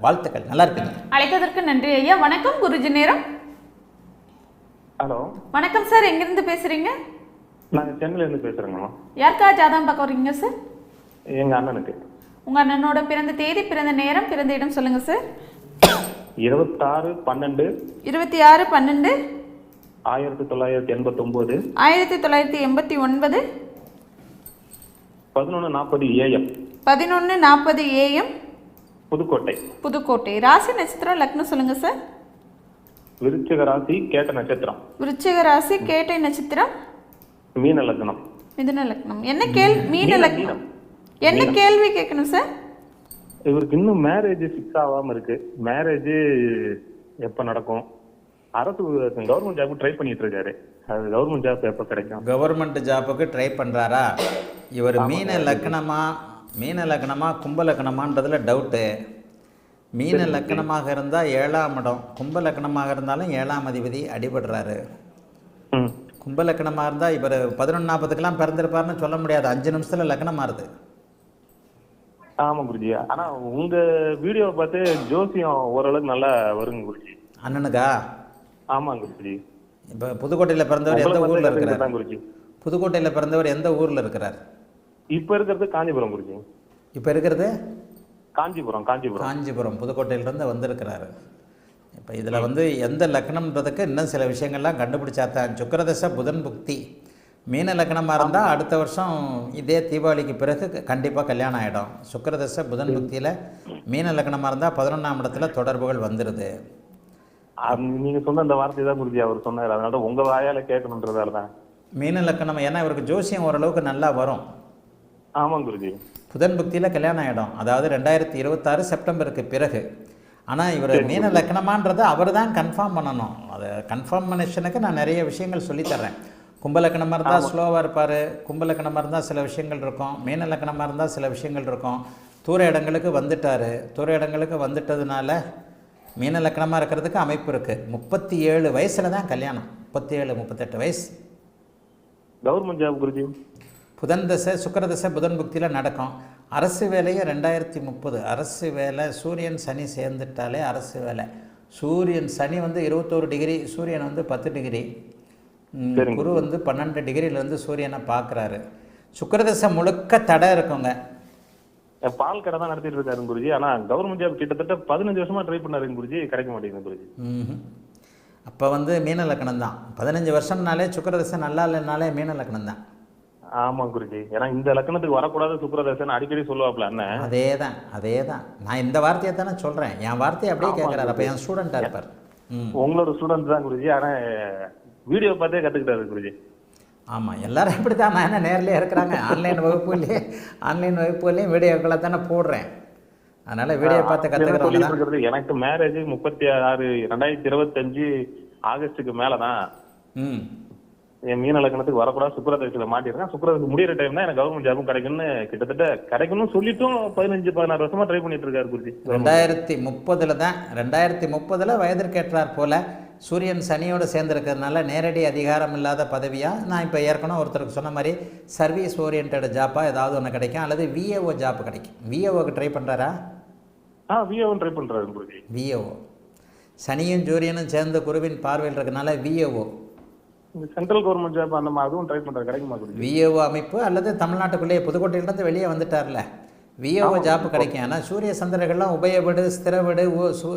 வாழ்த்துக்கள் நல்லா இருப்பீங்க. அழைத்ததற்கு நன்றி ஐயா. வணக்கம் குருஜி நேரம். ஹலோ. வணக்கம் சார் எங்கிருந்து பேசுறீங்க? நாங்கள் சென்னையிலேருந்து பேசுகிறேங்க யாருக்கா ஜாதகம் பார்க்க வரீங்க சார்? எங்கள் அண்ணனுக்கு. உங்க அண்ணனோட பிறந்த தேதி பிறந்த நேரம் பிறந்த இடம் சொல்லுங்க சார். இருபத்தாறு பன்னெண்டு இருபத்தி ஆறு பன்னெண்டு. ஆயிரத்தி தொள்ளாயிரத்தி எண்பத்தொம்போது. ஆயிரத்தி தொள்ளாயிரத்தி எண்பத்தி ஒன்பது. பதினொன்று நாற்பது ஏஎம். பதினொன்று நாற்பது ஏஎம். புதுக்கோட்டை. புதுக்கோட்டை. ராசி நட்சத்திரம் லக்னம் சொல்லுங்க சார். விருச்சிக ராசி கேட்ட நட்சத்திரம். விருச்சிக ராசி கேட்டை நட்சத்திரம். மீன லக்னம். மிதுன லக்னம். என்ன கேள் மீன லக்னம். என்ன கேள்வி கேட்கணும் சார்? இவருக்கு இன்னும் மேரேஜ் ஃபிக்ஸ் ஆகாம இருக்கு. மேரேஜ் எப்போ நடக்கும்? அரசு கவர்மெண்ட் ஜாப் ட்ரை பண்ணிட்டு இருக்காரு. அது கவர்மெண்ட் ஜாப் எப்போ கிடைக்கும்? கவர்மெண்ட் ஜாப்புக்கு ட்ரை பண்ணுறாரா இவர் மீன லக்கணமா மீன லக்கணமா கும்ப லக்கணமான்றதுல டவுட்டு மீன லக்கணமாக இருந்தால் ஏழாம் இடம். கும்ப லக்கணமாக இருந்தாலும் ஏழாம் அதிபதி அடிபடுறாரு. கும்ப லக்கணமாக இருந்தால் இவர் பதினொன்று நாற்பதுக்கெல்லாம் பிறந்திருப்பாருன்னு சொல்ல முடியாது. அஞ்சு நிமிஷத்தில் லக்கணம் மாறுது. ஆமா குருஜி. ஆனா உங்க வீடியோவை பார்த்து ஜோசியம் ஓரளவுக்கு நல்லா வருங்க குருஜி. அண்ணனுக்கா? ஆமா குருஜி. இப்போ புதுக்கோட்டையில் பிறந்தவர் எந்த உங்களை ஊரில் இருக்கிறார்? புதுக்கோட்டையில் பிறந்தவர் எந்த ஊரில் இருக்கிறார்? இப்ப இருக்கிறது காஞ்சிபுரம் குருஜி. இப்போ இருக்கிறது? காஞ்சிபுரம் காஞ்சிபுரம். காஞ்சிபுரம் புதுக்கோட்டையிலேருந்து வந்திருக்கிறாரு. இப்போ இதில் வந்து எந்த லக்னம்ன்றதுக்கு இன்னும் சில விஷயங்கள்லாம் கண்டுபிடிச்சாத்தான் சுக்கரதசை புதன் புக்தி. மீன லக்னமாக இருந்தால் அடுத்த வருஷம் இதே தீபாவளிக்கு பிறகு கண்டிப்பாக கல்யாணம் ஆகிடும் சுக்கரதசை புதன் புக்தியில் மீன லக்னமாக இருந்தால் பதினொன்றாம் இடத்துல தொடர்புகள் வந்துடுது அது நீங்க சொன்ன அந்த வார்த்தை தான் குருஜி அவர் சொன்னார். அதனால உங்க வாயால கேட்கணுன்றதால தான். மீன லக்னம் ஏன்னா இவருக்கு ஜோசியம் ஓரளவுக்கு நல்லா வரும். ஆமாம் குருஜி. புதன் புக்தியில் கல்யாணம் ஆகிடும் அதாவது ரெண்டாயிரத்தி இருபத்தாறு செப்டம்பருக்கு பிறகு. ஆனால் இவர் மீன லக்னமான்றதை அவர் தான் கன்ஃபார்ம் பண்ணணும். அது கன்ஃபர்மேஷனுக்கு நான் நிறைய விஷயங்கள் சொல்லித்தர்றேன். கும்பலக்கணமாக இருந்தால் ஸ்லோவாக இருப்பார். கும்பலக்கணமாக இருந்தால் சில விஷயங்கள் இருக்கும். மீன லக்கணமாக இருந்தால் சில விஷயங்கள் இருக்கும். தூர இடங்களுக்கு வந்துட்டார். தூர இடங்களுக்கு வந்துட்டதுனால மீன லக்கணமாக இருக்கிறதுக்கு அமைப்பு இருக்குது முப்பத்தி ஏழு வயசில் தான் கல்யாணம். முப்பத்தி ஏழு முப்பத்தெட்டு வயசு. Government job Guruji. புதன் தசை சுக்கிர தசை புதன் புக்தியில் நடக்கும். அரசு வேலையை ரெண்டாயிரத்தி முப்பது. அரசு வேலை சூரியன் சனி சேர்ந்துட்டாலே அரசு வேலை. சூரியன் சனி வந்து இருபத்தோரு டிகிரி சூரியன் வந்து பத்து டிகிரி. குரு வந்து பன்னெண்டு டிகிரியிலேருந்து சூரியனை பார்க்குறாரு சுக்கிரதசை முழுக்க தடை இருக்குங்க. பால் கடை தான் நடத்திட்டு இருக்காரு குருஜி. ஆனா கவர்மெண்ட் ஜாப் கிட்டத்தட்ட பதினஞ்சு வருஷமா ட்ரை பண்ணாருங்க குருஜி. கிடைக்க மாட்டேங்குது குருஜி. அப்போ வந்து மீன லக்கணம் தான் பதினஞ்சு வருஷம்னாலே சுக்கிரதசை நல்லா இல்லைனாலே மீன லக்கணம் தான் ஆமா குருஜி. ஏன்னா இந்த லக்கணத்துக்கு வரக்கூடாது சுக்கரதேசன் அடிக்கடி சொல்லுவாப்ல அண்ணன் அதே தான் அதே தான் நான் இந்த வார்த்தையை தானே சொல்கிறேன் என் வார்த்தையை அப்படியே கேட்குறாரு அப்போ என் ஸ்டூடெண்ட்டாக இருப்பார். உங்களோட ஸ்டூடெண்ட் தான் குருஜி. ஆனா வீடியோ பார்த்தே கத்துக்கிட்டாரு குருஜி. ஆமாம் எல்லாரும் அப்படி தான் நான் என்ன நேர்லேயே இருக்கிறாங்க? ஆன்லைன் வகுப்புலேயே ஆன்லைன் வகுப்புலேயும் வீடியோக்களை தானே போடுறேன். அதனால் வீடியோ பார்த்து தான். இருக்கிறது எனக்கு மேரேஜ் முப்பத்தி ஆறு ரெண்டாயிரத்தி இருபத்தஞ்சு ஆகஸ்டுக்கு மேலதான். ம். என் மீன லக்னத்துக்கு வரக்கூடாது சுக்கரதேசத்துல மாட்டிருக்கேன். சுக்கரதேசம் முடியிற டைம் தான் எனக்கு கவர்மெண்ட் ஜாபும் கிடைக்கும்னு கிட்டத்தட்ட கிடைக்கணும்னு சொல்லிட்டும் பதினஞ்சு பதினாறு வருஷமா ட்ரை பண்ணிட்டு இருக்காரு குருஜி. ரெண்டாயிரத்தி முப்பதில் தான் ரெண்டாயிரத்தி முப்பதில் வயதிற்கேற்றார் போல் சூரியன் சனியோடு சேர்ந்துருக்கிறதுனால நேரடி அதிகாரம் இல்லாத பதவியாக நான் இப்போ ஏற்கனவே ஒருத்தருக்கு சொன்ன மாதிரி சர்வீஸ் ஓரியன்ட் ஜாப்பாக ஏதாவது ஒன்று கிடைக்கும் அல்லது விஏஓ ஜாப் கிடைக்கும். விஏஓக்கு ட்ரை பண்ணுறாரா ஆ விஏவும் ட்ரை குருஜி. விஏஓ சனியும் சூரியனும் சேர்ந்து குருவின் பார்வையில் இருக்கனால விஏஓ சென்ட்ரல் கவர்மெண்ட் ஜாப் அந்த மாதிரி அதுவும் ட்ரை பண்றாரு கிடைக்குமா விஏஓ அமைப்பு அல்லது தமிழ்நாட்டுக்குள்ளேயே புதுக்கோட்டையிலேருந்து வெளியே வந்துட்டார்ல? விஏஓ ஜாப் கிடைக்கும். ஆனால் சூரிய சந்திரர்கள்லாம் உபய வீடு ஸ்திர வீடு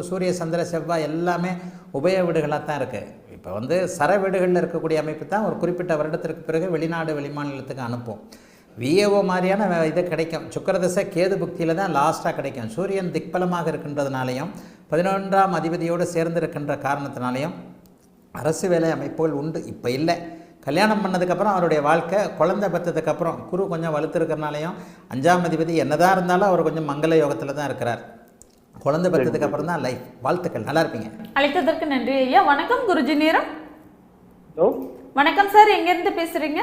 சூரிய சந்திர செவ்வாய் எல்லாமே உபய வீடுகளாக தான் இருக்குது இப்போ வந்து சர வீடுகளில் இருக்கக்கூடிய அமைப்பு தான் ஒரு குறிப்பிட்ட வருடத்திற்கு பிறகு வெளிநாடு வெளிமாநிலத்துக்கு அனுப்பும். விஏஓ மாதிரியான இது கிடைக்கும். சுக்கரதசை கேது புக்தியில் தான் லாஸ்ட்டாக கிடைக்கும். சூரியன் திக்பலமாக இருக்கின்றதுனாலையும் பதினொன்றாம் அதிபதியோடு சேர்ந்து இருக்கின்ற காரணத்தினாலையும் அரசு வேலை அமைப்புகள் உண்டு. இப்போ இல்லை. கல்யாணம் பண்ணதுக்கப்புறம் அவருடைய வாழ்க்கை குழந்தை பெற்றதுக்கப்புறம் குரு கொஞ்சம் வலுத்திருக்கிறனாலையும் அஞ்சாம் அதிபதி என்னதான் இருந்தாலும் அவர் கொஞ்சம் மங்கள யோகத்தில் தான் இருக்கிறார். குழந்தை பெற்றதுக்கப்புறம் தான் லைஃப் வாழ்த்துக்கள். நல்லா இருப்பீங்க. அழைத்ததற்கு நன்றி ஐயா. வணக்கம் குருஜி நேரம். ஹலோ. வணக்கம் சார். எங்கேருந்து பேசுறீங்க?